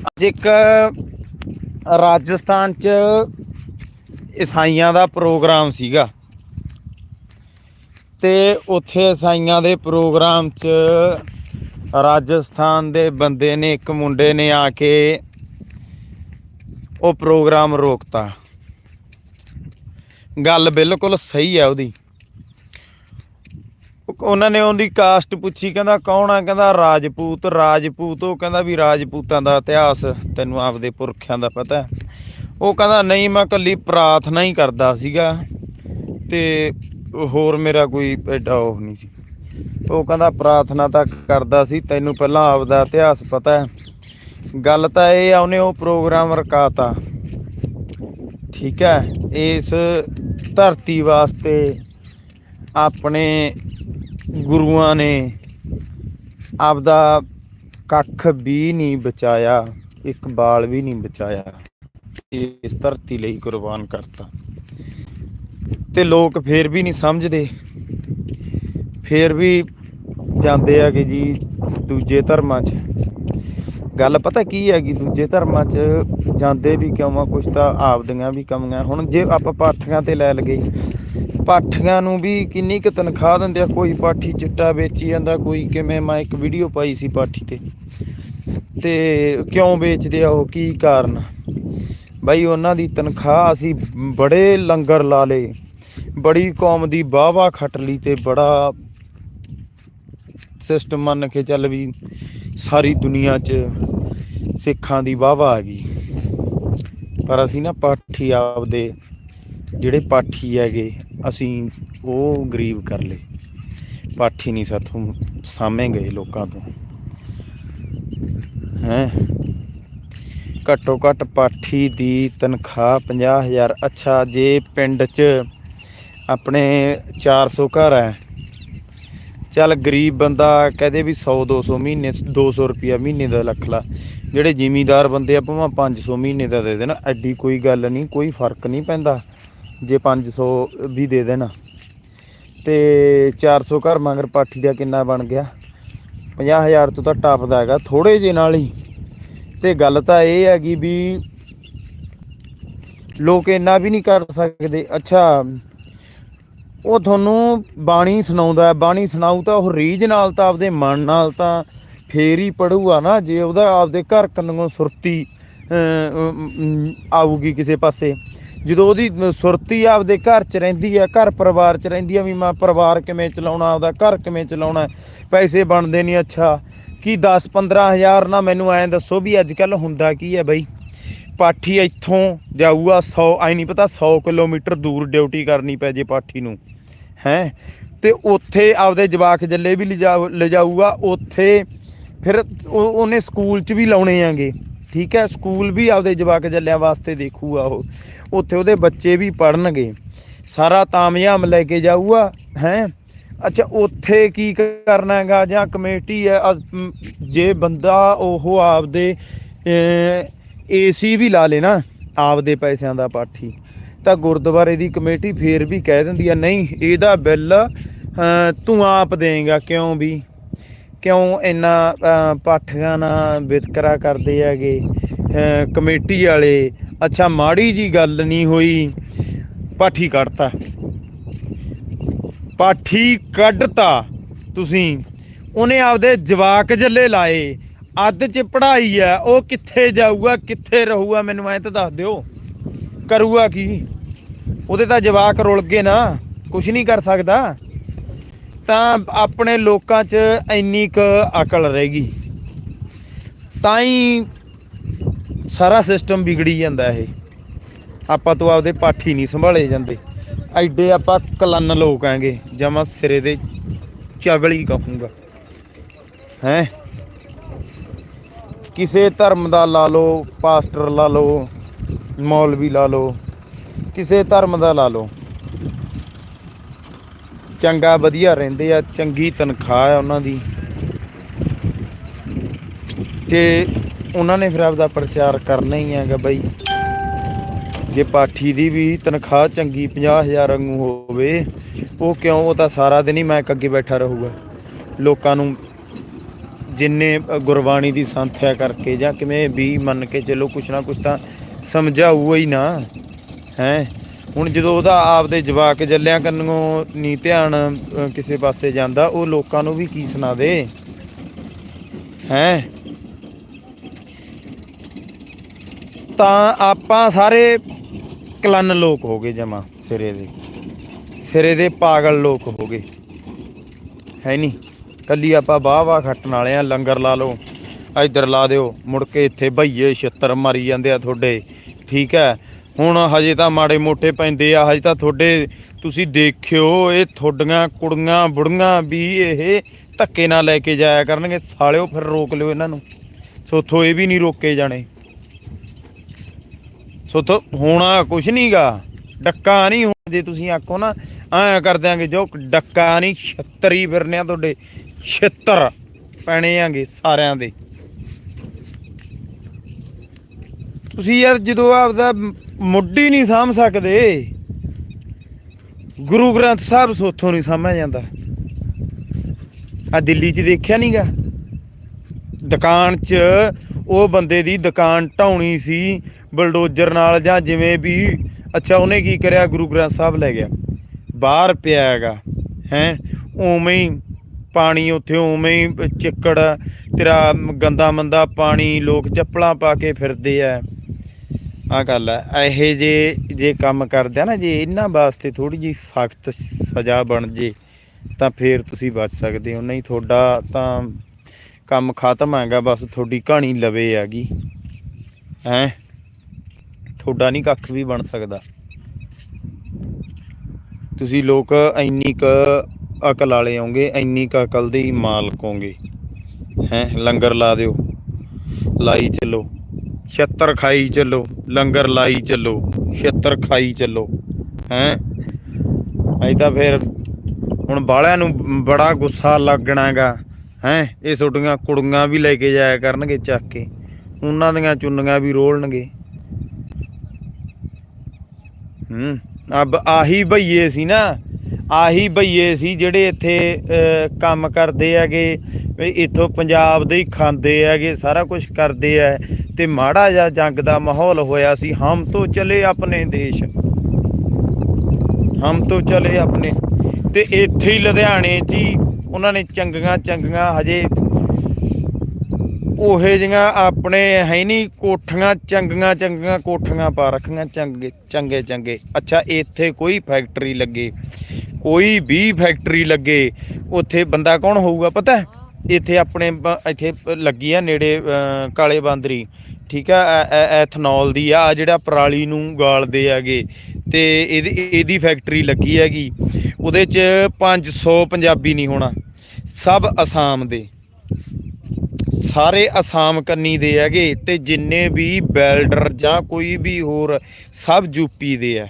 ਅੱਜ ਇੱਕ ਰਾਜਸਥਾਨ ਚ ਈਸਾਈਆਂ ਦਾ ਪ੍ਰੋਗਰਾਮ ਸੀਗਾ। ਤੇ ਉੱਥੇ ਈਸਾਈਆਂ ਦੇ ਪ੍ਰੋਗਰਾਮ ਚ ਰਾਜਸਥਾਨ ਦੇ ਬੰਦੇ ਨੇ, ਇੱਕ ਮੁੰਡੇ ਨੇ ਆ ਕੇ ਉਹ ਪ੍ਰੋਗਰਾਮ ਰੋਕਤਾ। ਗੱਲ ਬਿਲਕੁਲ ਸਹੀ ਹੈ ਉਹਦੀ। ਉਹਨਾਂ ਨੇ ਉਹਦੀ ਕਾਸਟ ਪੁੱਛੀ, ਕਹਿੰਦਾ ਕੌਣ ਆ? ਕਹਿੰਦਾ ਰਾਜਪੂਤ ਰਾਜਪੂਤ, ਉਹ ਕਹਿੰਦਾ ਵੀ ਰਾਜਪੂਤਾਂ ਦਾ ਇਤਿਹਾਸ ਤੈਨੂੰ ਆਪਦੇ ਪੁਰਖਿਆਂ ਦਾ ਪਤਾ ਉਹ ਕਹਿੰਦਾ, ਨਹੀਂ, ਮੈਂ ਕੱਲੀ ਪ੍ਰਾਰਥਨਾ ਹੀ ਕਰਦਾ ਸੀਗਾ ਤੇ ਹੋਰ ਮੇਰਾ ਕੋਈ ਐਡਾ ਉਹ ਨਹੀਂ ਸੀ। ਉਹ ਕਹਿੰਦਾ, ਪ੍ਰਾਰਥਨਾ ਤਾਂ ਕਰਦਾ ਸੀ, ਤੈਨੂੰ ਪਹਿਲਾਂ ਆਪਦਾ ਇਤਿਹਾਸ ਪਤਾ ਹੈ। ਗੱਲ ਤਾਂ ਇਹ ਆ, ਉਹਨੇ ਉਹ ਪ੍ਰੋਗਰਾਮ ਰਕਾਤਾ। ਠੀਕ ਹੈ, ਇਸ ਧਰਤੀ ਵਾਸਤੇ ਆਪਣੇ ਗੁਰੂਆਂ ਨੇ ਆਪਦਾ ਕੱਖ ਵੀ ਨਹੀਂ ਬਚਾਇਆ, ਇੱਕ ਬਾਲ ਵੀ ਨਹੀਂ ਬਚਾਇਆ, ਇਸ ਧਰਤੀ ਲਈ ਕੁਰਬਾਨ ਕਰਤਾ। ਤੇ ਲੋਕ ਫੇਰ ਵੀ ਨਹੀਂ ਸਮਝਦੇ। ਫੇਰ ਵੀ ਜਾਂਦੇ ਆ ਕਿ ਜੀ ਦੂਜੇ ਧਰਮਾਂ 'ਚ। ਗੱਲ ਪਤਾ ਕੀ ਹੈਗੀ, ਦੂਜੇ ਧਰਮਾਂ 'ਚ ਜਾਂਦੇ ਵੀ ਕਿਉਂ ਆ, ਕੁਛ ਤਾਂ ਆਪਦੀਆਂ ਵੀ ਕਮੀਆਂ। ਹੁਣ ਜੇ ਆਪਾਂ ਪਾਠੀਆਂ ਤੇ ਲੈ ਲਗੇ ਪਾਠੀਆਂ ਨੂੰ ਵੀ ਕਿੰਨੀ ਕੁ ਤਨਖਾਹ ਦਿੰਦੇ ਆ, ਕੋਈ ਪਾਠੀ ਚਿੱਟਾ ਵੇਚੀ ਜਾਂਦਾ, ਕੋਈ ਕਿਵੇਂ ਮੈਂ ਇੱਕ ਵੀਡੀਓ ਪਾਈ ਸੀ ਪਾਠੀ ਤੇ। ਤੇ ਕਿਉਂ ਵੇਚਦੇ ਆ ਉਹ, ਕੀ ਕਾਰਨ? ਬਾਈ, ਉਹਨਾਂ ਦੀ ਤਨਖਾਹ ਅਸੀਂ ਬੜੇ ਲੰਗਰ ਲਾ ਲਏ। ਬੜੀ ਕੌਮ ਦੀ ਵਾਹਵਾ ਖੱਟ ਲਈ ਤੇ ਬੜਾ ਸਿਸਟਮ ਮੰਨ ਕੇ ਚੱਲ ਵੀ ਸਾਰੀ ਦੁਨੀਆ 'ਚ ਸਿੱਖਾਂ ਦੀ ਵਾਹਵਾ ਆ ਗਈ। ਪਰ ਅਸੀਂ ਨਾ ਪਾਠੀ ਆਪਦੇ ਜਿਹੜੇ ਪਾਠੀ ਹੈਗੇ, ਅਸੀਂ ਉਹ ਗਰੀਬ ਕਰ ਲਏ। ਪਾਠੀ ਨਹੀਂ ਸਾਥੋਂ ਸਾਹਮਣੇ ਗਏ ਲੋਕਾਂ ਤੋਂ। ਹੈ? ਘੱਟੋ ਘੱਟ ਪਾਠੀ ਦੀ ਤਨਖਾਹ 50000 ਅੱਛਾ, ਜੇ ਪਿੰਡ 'ਚ ਆਪਣੇ 400 ਘਰ ਹੈ, ਚੱਲ ਗਰੀਬ ਬੰਦਾ ਕਹਦੇ ਵੀ 100 200 ਮਹੀਨੇ 200 ਰੁਪਿਆ ਮਹੀਨੇ ਦਾ ਲੱਖ ਲਾ। ਜਿਹੜੇ ਜ਼ਿਮੀਂਦਾਰ ਬੰਦੇ ਆ, ਭਾਵੇਂ 500 ਮਹੀਨੇ ਦਾ ਦੇ ਦੇਣ, ਐਡੀ ਕੋਈ ਗੱਲ ਨਹੀਂ, ਕੋਈ ਫ਼ਰਕ ਨਹੀਂ ਪੈਂਦਾ। ਜੇ 500 ਵੀ ਦੇ ਦੇਣ। ਤੇ 400 ਘਰ ਮਗਰ ਪਾਠੀ ਦਾ ਕਿੰਨਾ ਬਣ ਗਿਆ? 50000 ਤੋਂ ਤਾਂ ਟੱਪਦਾ ਹੈਗਾ ਥੋੜੇ ਜੇ ਨਾਲ ਹੀ। ਤੇ ਗੱਲ ਤਾਂ ਇਹ ਹੈਗੀ ਵੀ ਲੋਕ ਇੰਨਾ ਵੀ ਨਹੀਂ ਕਰ ਸਕਦੇ। ਅੱਛਾ, ਉਹ ਤੁਹਾਨੂੰ ਬਾਣੀ ਸੁਣਾਉਂਦਾ ਬਾਣੀ ਸੁਣਾਊ ਤਾਂ ਉਹ ਰੀਝ ਨਾਲ ਤਾਂ ਆਪਦੇ ਮਨ ਨਾਲ ਤਾਂ ਫੇਰ ਹੀ ਪੜੂਗਾ ਨਾ, ਜੇ ਉਹਦਾ ਆਪਦੇ ਘਰ ਕੰਨੋਂ ਸੁਰਤੀ ਆਊਗੀ ਕਿਸੇ ਪਾਸੇ। ਜਦੋਂ ਉਹਦੀ ਸੁਰਤੀ ਆਪਦੇ ਘਰ 'ਚ ਰਹਿੰਦੀ ਆ, ਘਰ ਪਰਿਵਾਰ 'ਚ ਰਹਿੰਦੀ ਆ ਵੀ ਮੈਂ ਪਰਿਵਾਰ ਕਿਵੇਂ ਚਲਾਉਣਾ, ਆਪਦਾ ਘਰ ਕਿਵੇਂ ਚਲਾਉਣਾ, ਪੈਸੇ ਬਣਦੇ ਨਹੀਂ, ਅੱਛਾ। ਕੀ 10 15000 ਨਾ ਮੈਨੂੰ ਐਂ ਦੱਸੋ ਵੀ ਅੱਜ ਕੱਲ ਹੁੰਦਾ ਕੀ ਹੈ ਬਈ? ਪਾਠੀ ਇੱਥੋਂ ਜਾਊਗਾ 100 ਐ ਨਹੀਂ ਪਤਾ 100 ਕਿਲੋਮੀਟਰ ਦੂਰ ਡਿਊਟੀ ਕਰਨੀ ਪੈ ਜੇ ਪਾਠੀ ਨੂੰ, ਹੈ? ਤੇ ਉੱਥੇ ਆਪਦੇ ਜਵਾਕ ਜੱਲੇ ਵੀ ਲਿਜਾ, ਲਿਜਾਊਗਾ, ਉੱਥੇ ਫਿਰ ਉਹ- ਉਹਨੇ ਸਕੂਲ 'ਚ ਵੀ ਲਾਉਣੇ ਆਂਗੇ। ਠੀਕ ਹੈ, ਸਕੂਲ ਵੀ ਆਪਦੇ ਜਵਾਕ ਜੱਲਿਆਂ ਵਾਸਤੇ ਦੇਖੂਗਾ ਉਹ। ਉੱਥੇ ਉਹਦੇ ਬੱਚੇ ਵੀ ਪੜਨਗੇ ਸਾਰਾ ਤਾਮਯਾਮ ਲੈ ਕੇ ਜਾਊਗਾ, ਹੈ? ਅੱਛਾ, ਉੱਥੇ ਕੀ ਕਰਨਾ ਹੈਗਾ? ਜਾਂ ਕਮੇਟੀ ਹੈ ਜੇ ਬੰਦਾ ਉਹ ਆਪਦੇ ਏਸੀ ਵੀ ਲਾ ਲੇ ਨਾ, ਆਪਦੇ ਪੈਸਿਆਂ ਦਾ ਪਾਠੀ, ਤਾਂ ਗੁਰਦੁਆਰੇ ਦੀ ਕਮੇਟੀ ਫੇਰ ਵੀ ਕਹਿ ਦਿੰਦੀ ਆ ਨਹੀਂ, ਇਹਦਾ ਬਿੱਲ ਤੂੰ ਆਪ ਦੇਂਗਾ, ਕਿਉਂ ਵੀ? ਕਿਉਂ ਇੰਨਾ ਪਾਠੀਆਂ ਨਾਲ ਵਿਤਕਰਾ ਕਰਦੇ ਹੈਗੇ? ਕਮੇਟੀ ਵਾਲੇ, ਅੱਛਾ, ਮਾੜੀ ਜੀ ਗੱਲ ਨਹੀਂ ਹੋਈ। ਪਾਠੀ ਕੱਢਤਾ। ਪਾਠੀ ਕੱਢਤਾ ਤੁਸੀਂ। ਉਹਨੇ ਆਪਦੇ ਜਵਾਕ ਜੱਲੇ ਲਾਏ। ਅੱਧ ਚ ਪੜ੍ਹਾਈ ਆ, ਉਹ ਕਿੱਥੇ ਜਾਊਗਾ, ਕਿੱਥੇ ਰਹੂਗਾ, ਮੈਨੂੰ ਐਂ ਤਾਂ ਦੱਸ ਦਿਓ। ਕਰੂਗਾ ਕੀ? ਉਹਦੇ ਤਾਂ ਜਵਾਕ ਰੁਲ ਗਏ ਨਾ ਕੁਝ ਨਹੀਂ ਕਰ ਸਕਦਾ। ਤਾਂ ਆਪਣੇ ਲੋਕਾਂ 'ਚ ਇੰਨੀ ਕੁ ਅਕਲ ਰਹੇਗੀ। ਤਾਂ ਹੀ ਸਾਰਾ ਸਿਸਟਮ ਵਿਗੜੀ ਜਾਂਦਾ ਇਹ। ਆਪਾਂ ਤੋਂ ਆਪਦੇ ਪਾਠੀ ਨਹੀਂ ਸੰਭਾਲੇ ਜਾਂਦੇ। ਐਡੇ ਆਪਾਂ ਕਲੰਨ ਲੋਕ ਆਂਗੇ ਜਮਾ ਸਿਰੇ ਦੇ ਚਗਲੀ ਕਹੂੰਗਾ। ਹੈ? ਕਿਸੇ ਧਰਮ ਦਾ ਲਾ ਲਓ ਪਾਸਟਰ ਲਾ ਲਓ, ਮੌਲਵੀ ਲਾ ਲਓ, ਕਿਸੇ ਧਰਮ ਦਾ ਲਾ ਲਓ। ਚੰਗਾ ਵਧੀਆ ਰਹਿੰਦੇ ਆ, ਚੰਗੀ ਤਨਖਾਹ ਆ ਉਹਨਾਂ ਦੀ। ਤੇ ਉਹਨਾਂ ਨੇ ਫਿਰ ਆਪਦਾ ਪ੍ਰਚਾਰ ਕਰਨਾ ਹੀ ਹੈਗਾ ਬਾਈ। ਜੇ ਪਾਠੀ ਦੀ ਵੀ ਤਨਖਾਹ ਚੰਗੀ 50000 ਵਾਂਗੂ ਹੋਵੇ, ਉਹ ਕਿਉਂ? ਉਹ ਤਾਂ ਸਾਰਾ ਦਿਨ ਹੀ ਮੈਂ ਅੱਗੇ ਬੈਠਾ ਰਹੂਗਾ। ਲੋਕਾਂ ਨੂੰ ਜਿੰਨੇ ਗੁਰਬਾਣੀ ਦੀ ਸੰਥਿਆ ਕਰਕੇ ਜਾਂ ਕਿਵੇਂ ਵੀ ਮੰਨ ਕੇ ਚਲੋ ਕੁਛ ਨਾ ਕੁਛ ਤਾਂ ਸਮਝਾਊਗਾ ਹੀ ਨਾ। ਹੈ? ਹੁਣ ਜਦੋਂ ਉਹਦਾ ਆਪਦੇ ਜਵਾਕ ਜੱਲਿਆਂ ਕੰਨੋਂ ਨਹੀਂ ਧਿਆਨ ਕਿਸੇ ਪਾਸੇ ਜਾਂਦਾ, ਉਹ ਲੋਕਾਂ ਨੂੰ ਵੀ ਕੀ ਸੁਣਾ ਦੇ? ਹੈ? ਤਾਂ ਆਪਾਂ ਸਾਰੇ ਕਲਨ ਲੋਕ ਹੋ ਗਏ ਜਮਾ, ਸਿਰੇ ਦੇ। ਸਿਰੇ ਦੇ ਪਾਗਲ ਲੋਕ ਹੋ ਗਏ। ਹੈ ਨਹੀਂ ਕੱਲੀ ਆਪਾਂ ਵਾਹ ਵਾਹ ਖੱਟਣ ਵਾਲੇ ਆ, ਲੰਗਰ ਲਾ ਲਓ, ਇੱਧਰ ਲਾ ਦਿਓ, ਮੁੜ ਕੇ ਇੱਥੇ ਭਈਏ ਛਿੱਤਰ ਮਾਰੀ ਜਾਂਦੇ ਆ ਤੁਹਾਡੇ। ਠੀਕ ਹੈ? ਹੁਣ ਹਜੇ ਤਾਂ ਮਾੜੇ ਮੋਟੇ ਪੈਂਦੇ ਆ, ਹਜੇ ਤਾਂ ਤੁਹਾਡੇ ਤੁਸੀਂ ਦੇਖਿਓ, ਇਹ ਤੁਹਾਡੀਆਂ ਕੁੜੀਆਂ, ਬੁੜੀਆਂ ਵੀ ਇਹ ਧੱਕੇ ਨਾਲ ਲੈ ਕੇ ਜਾਇਆ ਕਰਨਗੇ, ਸਾਲਿਓ ਫਿਰ ਰੋਕ ਲਿਓ ਇਹਨਾਂ ਨੂੰ। ਸੋਥੋਂ ਇਹ ਵੀ ਨਹੀਂ ਰੋਕੇ ਜਾਣੇ। ਸੋਥੋਂ ਹੋਣਾ ਕੁਛ ਨਹੀਂਗਾ ਡੱਕਾ ਨਹੀਂ ਹੁਣ ਜੇ ਤੁਸੀਂ ਆਖੋ ਨਾ, ਐਂ ਕਰ ਦਿਆਂਗੇ ਜੋ ਡੱਕਾ ਨਹੀਂ ਛੱਤਰੀ ਫਿਰਨੇ ਆ ਤੁਹਾਡੇ, ਛਿੱਤਰ ਪੈਣੇ ਆਂਗੇ ਸਾਰਿਆਂ ਦੇ। ਤੁਸੀਂ ਯਾਰ ਜਦੋਂ ਆਪਦਾ ਮ- ਮੁੱਢੀ ਨਹੀਂ ਸਾਂਭ ਸਕਦੇ, ਗੁਰੂ ਗ੍ਰੰਥ ਸਾਹਿਬ ਸੋਥੋਂ ਨਹੀਂ ਸਾਂਭਿਆ ਜਾਂਦਾ। ਆ ਦਿੱਲੀ 'ਚ ਦੇਖਿਆ ਨਹੀਂਗਾ ਦੁਕਾਨ 'ਚ ਉਹ ਬੰਦੇ ਦੀ ਦੁਕਾਨ ਢਾਉਣੀ ਸੀ, ਬਲਡੋਜ਼ਰ ਨਾਲ ਜਾਂ ਜਿਵੇਂ ਵੀ, ਅੱਛਾ ਉਹਨੇ ਕੀ ਕਰਿਆ? ਗੁਰੂ ਗ੍ਰੰਥ ਸਾਹਿਬ ਲੈ ਗਿਆ। ਬਾਹਰ ਪਿਆ ਹੈਗਾ, ਹੈ? ਉਵੇਂ ਹੀ ਪਾਣੀ ਉੱਥੇ ਉਵੇਂ ਹੀ ਚਿੱਕੜ, ਤੇਰਾ ਗੰਦਾ ਮੰਦਾ ਪਾਣੀ, ਲੋਕ ਚੱਪਲਾਂ ਪਾ ਕੇ ਫਿਰਦੇ ਆ। ਆ ਗੱਲ ਹੈ ਇਹ ਜੇ ਜੇ ਕੰਮ ਕਰਦੇ ਆ ਨਾ, ਜੇ ਇਹਨਾਂ ਵਾਸਤੇ ਥੋੜੀ ਜੀ ਸਖਤ ਸਜ਼ਾ ਬਣ ਜੇ, ਤਾਂ ਫੇਰ ਤੁਸੀਂ ਬਚ ਸਕਦੇ ਹੋ, ਨਹੀਂ ਤੁਹਾਡਾ ਤਾਂ ਕੰਮ ਖਤਮ ਹੈਗਾ, ਬਸ ਤੁਹਾਡੀ ਕਹਾਣੀ ਲਵੇ ਹੈਗੀ। ਹੈ? ਤੁਹਾਡਾ ਨਹੀਂ ਕੱਖ ਵੀ ਬਣ ਸਕਦਾ। ਤੁਸੀਂ ਲੋਕ ਇੰਨੀ ਕ ਅਕਲ ਵਾਲੇ ਹੋਗੇ ਇੰਨੀ ਕ ਅਕਲ ਦੇ ਮਾਲਕ ਹੋਗੇ ਹੈ? ਲੰਗਰ ਲਾ ਦਿਓ, ਲਾਈ ਚੱਲੋ। ਛੱਤਰ ਖਾਈ ਚੱਲੋ, ਲੰਗਰ ਲਾਈ ਚੱਲੋ, ਛੱਤਰ ਖਾਈ ਚੱਲੋ, ਹੈ? ਅਈ ਤਾਂ ਫਿਰ ਹੁਣ ਬਾਲਿਆਂ ਨੂੰ ਬੜਾ ਗੁੱਸਾ ਲੱਗਣਾਗਾ ਹੈ? ਇਹ ਛੋਟੀਆਂ ਕੁੜੀਆਂ ਵੀ ਲੈ ਕੇ ਜਾਇਆ ਕਰਨਗੇ ਚੱਕ ਕੇ, ਉਹਨਾਂ ਦੀਆਂ ਚੁੰਨੀਆਂ ਵੀ ਰੋਲਣਗੇ। ਹੂੰ, ਅਬ ਆਹੀ ਭਈਏ ਸੀ ਨਾ, ਆਹੀ ਭਈਏ ਸੀ ਜਿਹੜੇ ਇੱਥੇ ਕੰਮ ਕਰਦੇ ਹੈਗੇ, ਵੀ ਇੱਥੋਂ ਪੰਜਾਬ ਦੇ ਹੀ ਖਾਂਦੇ ਹੈਗੇ, ਸਾਰਾ ਕੁਝ ਕਰਦੇ ਹੈ। ਤੇ ਮਾੜਾ ਜਿਹਾ ਜੰਗ ਦਾ ਮਾਹੌਲ ਹੋਇਆ ਸੀ। ਹਮ ਤੋਂ ਚਲੇ ਆਪਣੇ ਦੇਸ਼। ਹਮ ਤੋਂ ਚਲੇ ਆਪਣੇ। ਤੇ ਇੱਥੇ ਹੀ ਲੁਧਿਆਣੇ 'ਚ ਹੀ ਉਹਨਾਂ ਨੇ ਚੰਗੀਆਂ ਚੰਗੀਆਂ ਹਜੇ ਉਹੇ ਜਿਹੀਆਂ ਆਪਣੇ ਹੈ ਨਹੀਂ, ਕੋਠੀਆਂ ਚੰਗੀਆਂ ਚੰਗੀਆਂ ਕੋਠੀਆਂ ਪਾ ਰੱਖੀਆਂ ਚੰਗੇ ਚੰਗੇ ਚੰਗੇ। ਅੱਛਾ, ਇੱਥੇ ਕੋਈ ਫੈਕਟਰੀ ਲੱਗੇ, ਕੋਈ ਵੀ ਫੈਕਟਰੀ ਲੱਗੇ, ਉੱਥੇ ਬੰਦਾ ਕੌਣ ਹੋਊਗਾ ਪਤਾ ਹੈ? ਇੱਥੇ ਆਪਣੇ ਬ- ਇੱਥੇ ਲੱਗੀ ਆ ਨੇੜੇ ਕਾਲੇ ਬਾਂਦਰੀ, ਠੀਕ ਆ? ਐਥਨੋਲ ਦੀ ਆ, ਆਹ ਜਿਹੜਾ ਪਰਾਲੀ ਨੂੰ ਗਾਲਦੇ ਹੈਗੇ। ਤੇ ਇਹਦੀ ਇਹਦੀ ਫੈਕਟਰੀ ਲੱਗੀ ਹੈਗੀ। ਉਹਦੇ ਚ 500 ਪੰਜਾਬੀ ਨਹੀਂ ਹੋਣਾ। ਸਭ ਅਸਾਮ ਦੇ। ਸਾਰੇ ਅਸਾਮ ਕੰਨੀ ਦੇ ਹੈਗੇ। ਤੇ ਜਿੰਨੇ ਵੀ ਬੈਲਡਰ ਜਾਂ ਕੋਈ ਵੀ ਹੋਰ, ਸਭ ਯੂਪੀ ਦੇ ਆ।